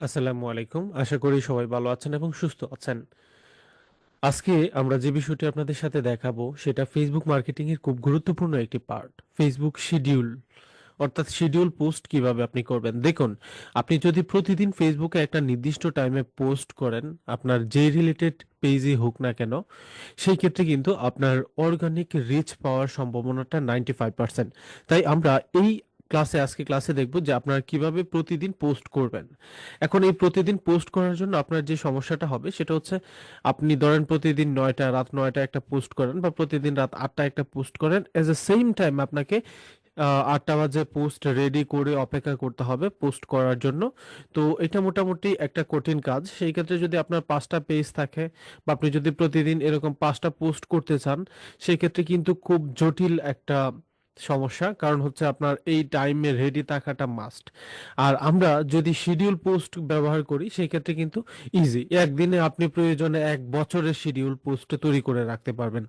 আসসালামু আলাইকুম। আশা করি সবাই ভালো আছেন এবং সুস্থ আছেন। আজকে আমরা যে বিষয়টি আপনাদের সাথে দেখাবো, সেটা ফেসবুক মার্কেটিং এর খুব গুরুত্বপূর্ণ একটি পার্ট ফেসবুক শিডিউল অর্থাৎ শিডিউল পোস্ট কীভাবে আপনি করবেন। দেখুন, আপনি যদি প্রতিদিন ফেসবুকে একটা নির্দিষ্ট টাইমে পোস্ট করেন, আপনার যে রিলেটেড পেজই হোক না কেন, সেই ক্ষেত্রে কিন্তু আপনার অর্গানিক রিচ পাওয়ার সম্ভাবনাটা নাইনটি ফাইভ পার্সেন্ট তাই আমরা এই ক্লাসে, আজকে ক্লাসে দেখব যে আপনারা কীভাবে প্রতিদিন পোস্ট করবেন। এখন এই প্রতিদিন পোস্ট করার জন্য আপনার যে সমস্যাটা হবে, সেটা হচ্ছে আপনি ধরেন প্রতিদিন নয়টা, রাত নয়টা একটা পোস্ট করেন বা প্রতিদিন রাত আটটা একটা পোস্ট করেন। এজ এ সেম টাইম আপনাকে আটটা বাজে পোস্ট রেডি করে অপেক্ষা করতে হবে পোস্ট করার জন্য। তো এটা মোটামুটি একটা কঠিন কাজ। সেই ক্ষেত্রে যদি আপনার পাঁচটা পেজ থাকে বা আপনি যদি প্রতিদিন এরকম পাঁচটা পোস্ট করতে চান, সেই ক্ষেত্রে কিন্তু খুব জটিল একটা সমস্যা, কারণ হচ্ছে আপনার এই টাইমে রেডি থাকাটা মাস্ট আর আমরা যদি শিডিউল পোস্ট ব্যবহার করি সেই ক্ষেত্রে কিন্তু ইজি একদিনে আপনি প্রয়োজনে এক বছরের শিডিউল পোস্ট তৈরি করে রাখতে পারবেন।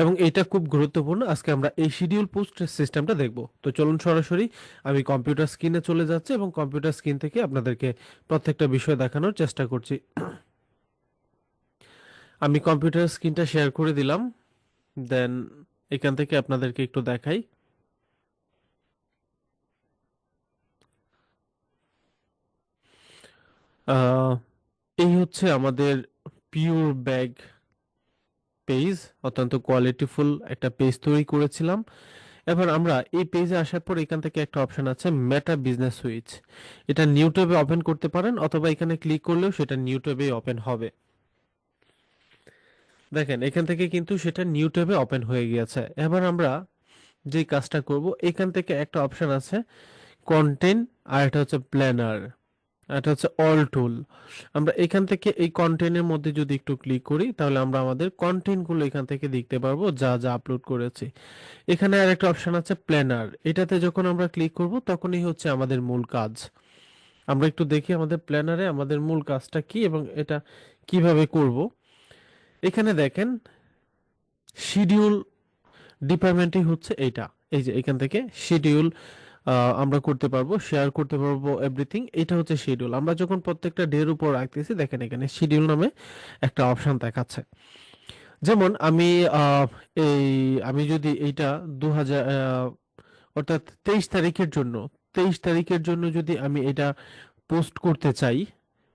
এবং এটা খুব গুরুত্বপূর্ণ। আজকে আমরা এই শিডিউল পোস্ট সিস্টেমটা দেখব। তো চলুন সরাসরি, আমি কম্পিউটার স্ক্রিনে চলে যাচ্ছি এবং কম্পিউটার স্ক্রিন থেকে আপনাদেরকে প্রত্যেকটা বিষয় দেখানোর চেষ্টা করছি। আমি কম্পিউটার স্ক্রিনটা শেয়ার করে দিলাম। দেন এখান থেকে আপনাদেরকে একটু দেখাই। এই হচ্ছে আমাদের পিওর ব্যাগ পেজ অত্যন্ত কোয়ালিটিফুল একটা পেজ তৈরি করেছিলাম। এবার আমরা এই পেজে আসার পর এখান থেকে একটা অপশন আছে মেটা বিজনেস সুইচ এটা নিউ ওপেন করতে পারেন, অথবা এখানে ক্লিক করলেও সেটা নিউ ওপেন হবে। দেখেন, এখান থেকে কিন্তু সেটা নিউ ট্যাবে ওপেন হয়ে গিয়েছে। এবার আমরা যে কাজটা করব, এখান থেকে একটা অপশন আছে কন্টেন্ট আর এটা হচ্ছে প্ল্যানার এটা হচ্ছে অল টুল আমরা এখান থেকে এই কন্টেন্টের মধ্যে যদি একটু ক্লিক করি, তাহলে আমরা আমাদের কন্টেন্টগুলো এখান থেকে দেখতে পারব, যা যা আপলোড করেছি। এখানে আর একটা অপশন আছে প্ল্যানার এটাতে যখন আমরা ক্লিক করব, তখনই হচ্ছে আমাদের মূল কাজ। আমরা একটু দেখি আমাদের প্ল্যানারে আমাদের মূল কাজটা কি এবং এটা কীভাবে করব। এখানে দেখেন শিডিউল ডিপার্টমেন্টই হচ্ছে এইটা। এই যে এখান থেকে শিডিউল আমরা করতে পারব শেয়ার করতে পারব এভরিথিং এটা হচ্ছে শিডিউল আমরা যখন প্রত্যেকটা ডের উপর রাখতেছি, দেখেন এখানে শিডিউল নামে একটা অপশন দেখাচ্ছে। যেমন আমি এই, আমি যদি এইটা দু হাজার অর্থাৎ তেইশ তারিখের জন্য, তেইশ তারিখের জন্য যদি আমি এটা পোস্ট করতে চাই,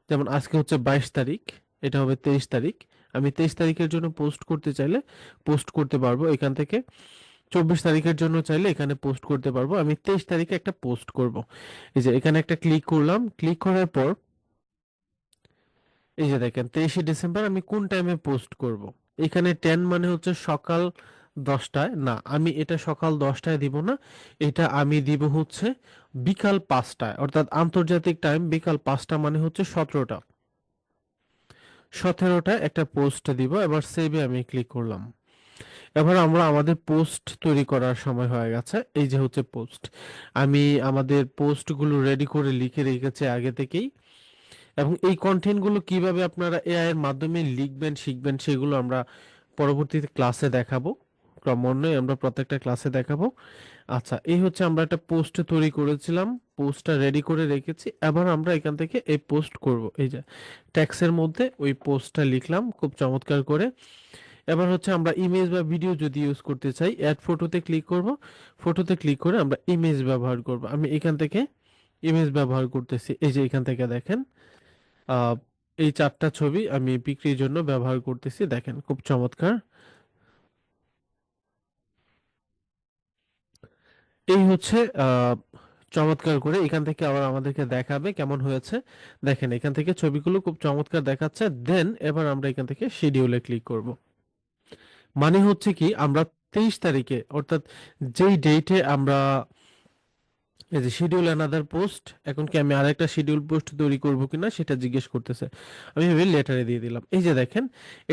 যেমন আজকে হচ্ছে বাইশ তারিখ, এটা হবে তেইশ তারিখ আমি তেইশ তারিখের জন্য পোস্ট করতে চাইলে পোস্ট করতে পারব এখান থেকে। চব্বিশ তারিখের জন্য চাইলে এখানে পোস্ট করতে পারব। আমি তেইশ তারিখে একটা পোস্ট করব। এই যে এখানে একটা ক্লিক করলাম। ক্লিক করার পর এই যে দেখেন, তেইশে ডিসেম্বর আমি কোন টাইমে পোস্ট করব? এখানে টেন মানে হচ্ছে সকাল দশটায়। না, আমি এটা সকাল দশটায় দিব না। এটা আমি দিব হচ্ছে বিকাল পাঁচটায়। অর্থাৎ আন্তর্জাতিক টাইম বিকাল পাঁচটা মানে হচ্ছে সতেরোটা। সতেরোটায় একটা পোস্ট দিব, এবার সেভে আমি ক্লিক করলাম। এবার আমরা আমাদের পোস্ট তৈরি করার সময় হয়ে গেছে, এই যে হচ্ছে পোস্ট আমি আমাদের পোস্টগুলো রেডি করে লিখে রেখেছি আগে থেকেই। এবং এই কন্টেন্টগুলো কীভাবে আপনারা এআই এর মাধ্যমে লিখবেন, শিখবেন, সেগুলো আমরা পরবর্তীতে ক্লাসে দেখাবো। ক্রমান্বয়ে আমরা প্রত্যেকটা ক্লাসে দেখাবো। আচ্ছা এই হচ্ছে আমরা একটা পোস্ট তৈরি করেছিলাম। পোস্টটা রেডি করে রেখেছি। এবার আমরা এখান থেকে এই পোস্ট করব। এই যে ট্যাক্সের মধ্যে ওই পোস্টটা লিখলাম খুব চমৎকার করে। এবার হচ্ছে আমরা ইমেজ বা ভিডিও যদি ইউজ করতে চাই অ্যাড ফটোতে ক্লিক করব। ফটোতে ক্লিক করে আমরা ইমেজ ব্যবহার করব। আমি এখান থেকে ইমেজ ব্যবহার করতেছি। এই যে এখান থেকে দেখেন এই চারটা ছবি আমি বিক্রির জন্য ব্যবহার করতেছি। দেখেন, খুব চমৎকার। এই হচ্ছে আহ, চমৎকার করে এখান থেকে আবার আমাদেরকে দেখাবে কেমন হয়েছে। দেখেন এখান থেকে ছবিগুলো খুব চমৎকার দেখাচ্ছে। দেন এবার আমরা এখান থেকে শিডিউলে ক্লিক করব। মানে হচ্ছে কি আমরা তেইশ তারিখে অর্থাৎ যেই ডেটে আমরা এই যে শিডিউল অ্যানাদার পোস্ট এখন কি আমি আরেকটা শিডিউল পোস্ট তৈরি করব কিনা সেটা জিজ্ঞেস করতেছে। আমি ভেবে লেটারে দিয়ে দিলাম। এই যে দেখেন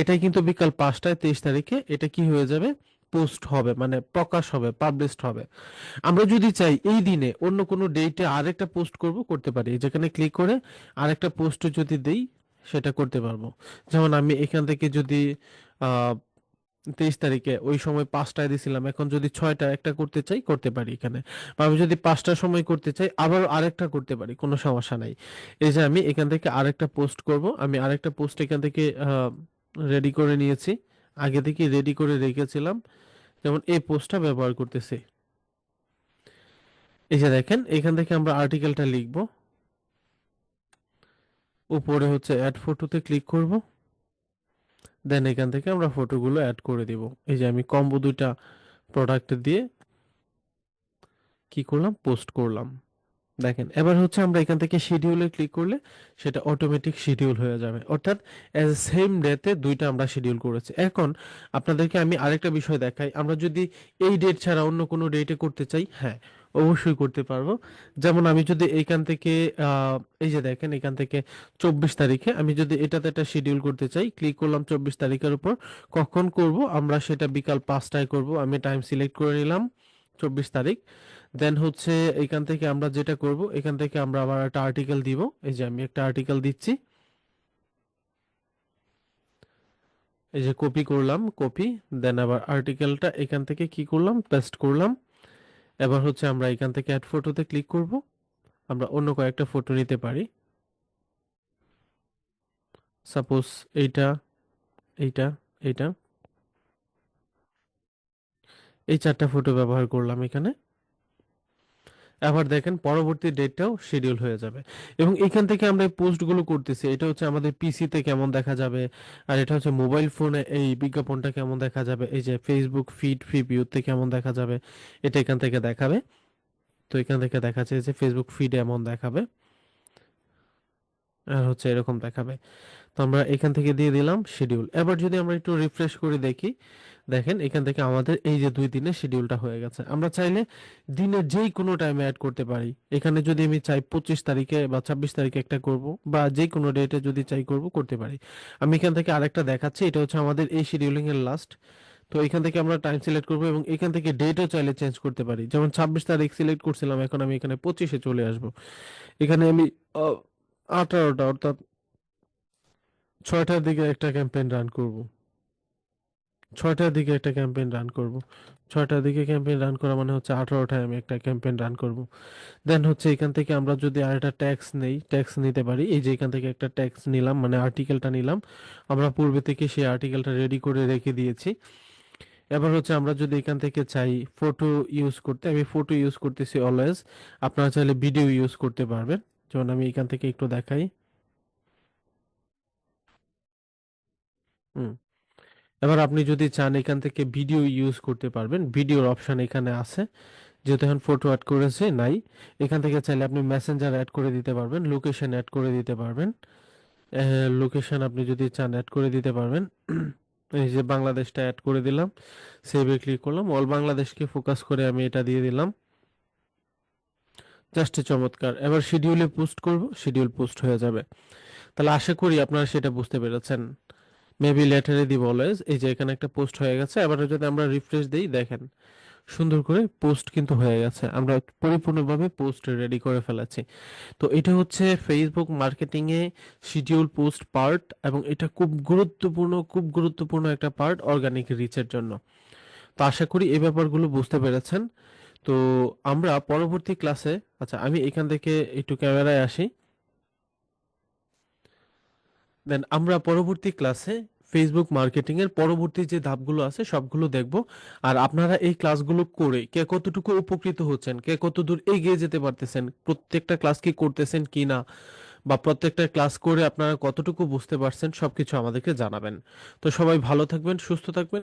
এটাই কিন্তু বিকাল পাঁচটায় তেইশ তারিখে এটা কি হয়ে যাবে? পোস্ট হবে মানে প্রকাশ হবে পাবলিশড হবে। আমরা যদি চাই এই দিনে অন্য কোনো ডেটে আরেকটা পোস্ট করব, করতে পারি। যেখানে ক্লিক করে আরেকটা পোস্ট যদি দেই, সেটা করতে পারব। যেমন আমি এখান থেকে যদি তেইশ তারিখে ওই সময় পাঁচটায় দিছিলাম, এখন যদি ছয়টা একটা করতে চাই, করতে পারি এখানে। বা আমি যদি পাঁচটার সময় করতে চাই, আবার আরেকটা করতে পারি, কোনো সমস্যা নাই। এই যে আমি এখান থেকে আরেকটা পোস্ট করব, আমি আরেকটা পোস্ট এখান থেকে রেডি করে নিয়েছি। আগে থেকে রেডি করে রেখেছিলাম। যেমন এই পোস্টটা ব্যবহার করতেছি। এই যে দেখেন, এখান থেকে আমরা আর্টিকেলটা লিখব। উপরে হচ্ছে অ্যাড ফটোতে ক্লিক করব। দেন এখান থেকে আমরা ফটোগুলো অ্যাড করে দিব। এই যে আমি কম্বো দুইটা প্রোডাক্ট দিয়ে কি করলাম? পোস্ট করলাম। দেখেন, এবার হচ্ছে আমরা এখান থেকে শিডিউলে ক্লিক করলে সেটা অটোমেটিক শিডিউল হয়ে যাবে। অর্থাৎ অ্যাজ সেম ডেতে দুইটা আমরা শিডিউল করেছি। এখন আপনাদেরকে আমি আরেকটা বিষয় দেখাই। আমরা যদি এই ডেট ছাড়া অন্য কোনো ডেটে করতে চাই হ্যাঁ অবশ্যই করতে পারব। যেমন আমি যদি এইখান থেকে এই যে দেখেন, এখান থেকে চব্বিশ তারিখে আমি যদি এটাতে একটা শিডিউল করতে চাই ক্লিক করলাম চব্বিশ তারিখের উপর, কখন করব? আমরা সেটা বিকাল পাঁচটায় করব। আমি টাইম সিলেক্ট করে নিলাম চব্বিশ তারিখ। দেন হচ্ছে এখান থেকে আমরা যেটা করব, এখান থেকে আমরা আবার একটা আর্টিকেল দিব। এই যে আমি একটা আর্টিকেল দিচ্ছি। এই যে কপি করলাম কপি দেন আবার আর্টিকেলটা এখান থেকে কি করলাম? পেস্ট করলাম। এবার হচ্ছে আমরা এখান থেকে অ্যাড ফটোতে ক্লিক করব। আমরা অন্য কয়েকটা ফটো নিতে পারি। সাপোজ এইটা এইটা এইটা। এই চারটা ফটো ব্যবহার করলাম এখানে। আবার দেখেন পরবর্তী ডেটটাও শিডিউল হয়ে যাবে। এবং এখান থেকে আমরা এই পোস্টগুলো করতেছি, এটা হচ্ছে আমাদের পিসিতে কেমন দেখা যাবে, আর এটা হচ্ছে মোবাইল ফোনে এই বিজ্ঞাপনটা কেমন দেখা যাবে, এই যে ফেসবুক ফিড ফিভিউতে কেমন দেখা যাবে, এটা এখান থেকে দেখাবে। তো এখান থেকে দেখাচ্ছে যে ফেসবুক ফিড এমন দেখাবে। আর হচ্ছে এরকম দেখাবে। তো আমরা এখান থেকে দিয়ে দিলাম শিডিউল এবার যদি আমরা একটু রিফ্রেশ করে দেখি, দেখেন এখান থেকে আমাদের এই যে দুই দিনের শিডিউলটা হয়ে গেছে। আমরা চাইলে দিনের যেই কোনো টাইমে অ্যাড করতে পারি। এখানে যদি আমি চাই পঁচিশ তারিখে বা ছাব্বিশ তারিখে একটা করব বা যে কোনো ডেটে যদি চাই করব, করতে পারি। আমি এখান থেকে আরেকটা দেখাচ্ছি, এটা হচ্ছে আমাদের এই শিডিউলিং এর লাস্ট তো এখান থেকে আমরা টাইম সিলেক্ট করব এবং এখান থেকে ডেটও চাইলে চেঞ্জ করতে পারি। যেমন ছাব্বিশ তারিখ সিলেক্ট করছিলাম, এখন আমি এখানে পঁচিশে চলে আসব। এখানে আমি আঠারোটা, অর্থাৎ ছয়টার দিকে একটা ক্যাম্পেইন রান করব। ছয়টার দিকে একটা ক্যাম্পেইন রান করব। ছয়টার দিকে ক্যাম্পেইন রান করা মানে হচ্ছে আঠারোটায় আমি একটা ক্যাম্পেইন রান করব। দেন হচ্ছে এখান থেকে আমরা যদি আর একটা ট্যাক্স নেই ট্যাক্স নিতে পারি, এই যে এখান থেকে একটা ট্যাক্স নিলাম মানে আর্টিকেলটা নিলাম, আমরা পূর্বে থেকে সেই আর্টিকেলটা রেডি করে রেখে দিয়েছি। এবার হচ্ছে আমরা যদি এখান থেকে চাই ফটো ইউজ করতে, আমি ফটো ইউজ করতেছি অলওয়েজ আপনারা চাইলে ভিডিও ইউজ করতে পারবেন। যেমন আমি এখান থেকে একটু দেখাই। হুম, এবার আপনি যদি চান এখান থেকে ভিডিও ইউজ করতে পারবেন, ভিডিওর অপশন এখানে আছে। যেহেতু এখন ফটো অ্যাড করেছে, নাই। এখান থেকে চাইলে আপনি মেসেঞ্জার অ্যাড করে দিতে পারবেন লোকেশন অ্যাড করে দিতে পারবেন। লোকেশন আপনি যদি চান অ্যাড করে দিতে পারবেন। এই যে বাংলাদেশটা অ্যাড করে দিলাম সেভে ক্লিক করলাম। অল বাংলাদেশকে ফোকাস করে আমি এটা দিয়ে দিলাম। জাস্ট চমৎকার। এবার শিডিউলে পোস্ট করব শিডিউল পোস্ট হয়ে যাবে। তাহলে আশা করি আপনারা সেটা বুঝতে পেরেছেন। মেবি লেটারে দিব অলওয়েজ এই যে এখানে একটা পোস্ট হয়ে গেছে। এবার যদি আমরা রিফ্রেশ দেই, দেখেন, সুন্দর করে পোস্ট কিন্তু হয়ে গেছে। আমরা পরিপূর্ণভাবে পোস্ট রেডি করে ফেলেছি। তো এটা হচ্ছে ফেসবুক মার্কেটিং এ শিডিউল পোস্ট পার্ট এবং এটা খুব গুরুত্বপূর্ণ খুব গুরুত্বপূর্ণ একটা পার্ট অর্গানিক রিচের জন্য। তো আশা করি এই ব্যাপারগুলো বুঝতে পেরেছেন। তো আমরা পরবর্তী ক্লাসে আচ্ছা আমি এখান থেকে একটু ক্যামেরায় আসি। দেন আমরা পরবর্তী ক্লাসে ফেসবুক মার্কেটিং এর পরবর্তী যে ধাপগুলো আছে, সবগুলো দেখব। আর আপনারা এই ক্লাসগুলো করে কে কতটুকু উপকৃত হচ্ছেন, কে কত দূর এগিয়ে যেতে পারতেছেন, প্রত্যেকটা ক্লাস কি করতেছেন কি না, বা প্রত্যেকটা ক্লাস করে আপনারা কতটুকু বুঝতে পারছেন, সবকিছু আমাদেরকে জানাবেন। তো সবাই ভালো থাকবেন, সুস্থ থাকবেন।